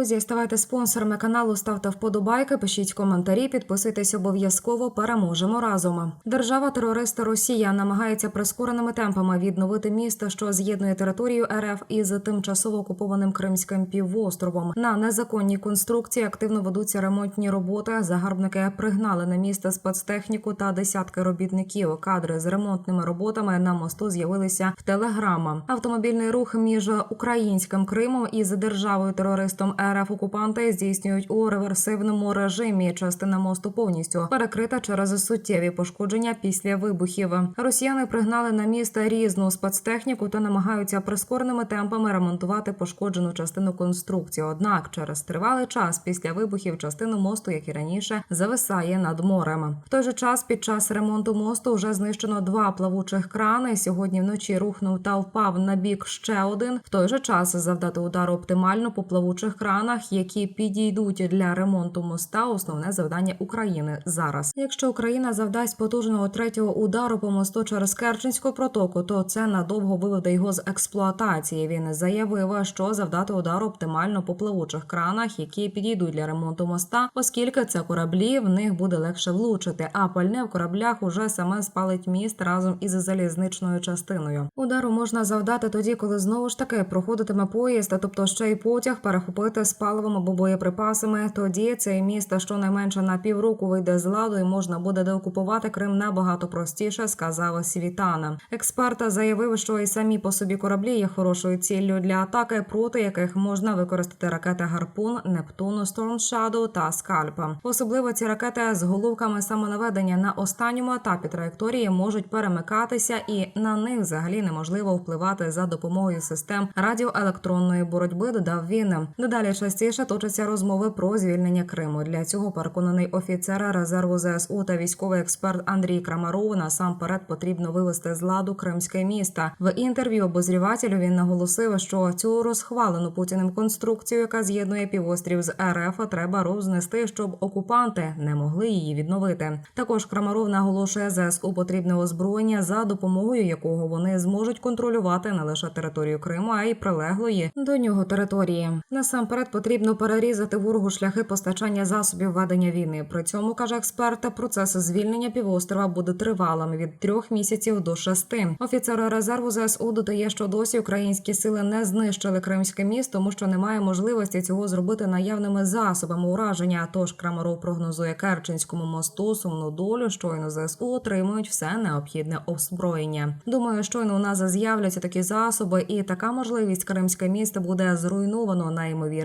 Друзі, ставайте спонсорами каналу, ставте вподобайки, пишіть коментарі, підписуйтесь обов'язково. Переможемо разом. Держава терориста Росія намагається прискореними темпами відновити місто, що з'єднує територію РФ із тимчасово окупованим Кримським півостровом. На незаконній конструкції активно ведуться ремонтні роботи. Загарбники пригнали на місто спецтехніку та десятки робітників. Кадри з ремонтними роботами на мосту з'явилися в телеграма. Автомобільний рух між українським Кримом і з державою терористом РФ окупанти здійснюють у реверсивному режимі. Частина мосту повністю перекрита через суттєві пошкодження після вибухів. Росіяни пригнали на місто різну спецтехніку та намагаються прискореними темпами ремонтувати пошкоджену частину конструкції. Однак, через тривалий час після вибухів частину мосту, як і раніше, зависає над морем. В той же час під час ремонту мосту вже знищено два плавучих крани. Сьогодні вночі рухнув та впав на бік ще один. В той же час завдати удару оптимально по плавучих кранах, які підійдуть для ремонту моста. Основне завдання України зараз. Якщо Україна завдасть потужного третього удару по мосту через Керченську протоку, то це надовго виведе його з експлуатації. Він заявив, що завдати удару оптимально по плавучих кранах, які підійдуть для ремонту моста, оскільки це кораблі, в них буде легше влучити. А пальне в кораблях уже саме спалить міст разом із залізничною частиною. Удару можна завдати тоді, коли знову ж таки проходитиме поїзд, тобто ще й потяг перехопити з паливом або боєприпасами. Тоді цей міст щонайменше на півроку вийде з ладу і можна буде деокупувати Крим набагато простіше, сказав Світана. Експерт заявив, що і самі по собі кораблі є хорошою ціллю для атаки, проти яких можна використати ракети Гарпун, Нептун, Storm Shadow та Скальп. Особливо ці ракети з головками самонаведення на останньому етапі траєкторії можуть перемикатися, і на них взагалі неможливо впливати за допомогою систем радіоелектронної боротьби. Додав він. Дедалі частіше точаться розмови про звільнення Криму. Для цього переконаний офіцер резерву ЗСУ та військовий експерт Андрій Крамаров насамперед потрібно вивести з ладу кримське місто. В інтерв'ю обозрівателю він наголосив, що цю розхвалену путіним конструкцію, яка з'єднує півострів з РФ, треба рознести, щоб окупанти не могли її відновити. Також Крамаров наголошує, ЗСУ потрібне озброєння, за допомогою якого вони зможуть контролювати не лише територію Криму, а й прилеглої до нього території. Насамперед потрібно перерізати ворогу шляхи постачання засобів ведення війни. При цьому каже експерт, процес звільнення півострова буде тривалим від трьох місяців до шести. Офіцер резерву ЗСУ додає, що досі українські сили не знищили кримське місто, тому що немає можливості цього зробити наявними засобами ураження. Тож Крамаров прогнозує Керченському мосту сумну долю. Щойно ЗСУ отримують все необхідне озброєння. Думаю, щойно у нас з'являться такі засоби, і така можливість кримське місто буде зруйновано.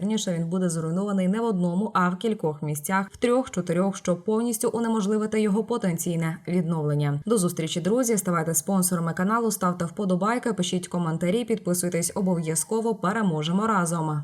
Найімовірніше він буде зруйнований не в одному, а в кількох місцях, в трьох-чотирьох, щоб повністю унеможливити його потенційне відновлення. До зустрічі, друзі. Ставайте спонсорами каналу, ставте вподобайки, пишіть коментарі, підписуйтесь обов'язково. Переможемо разом.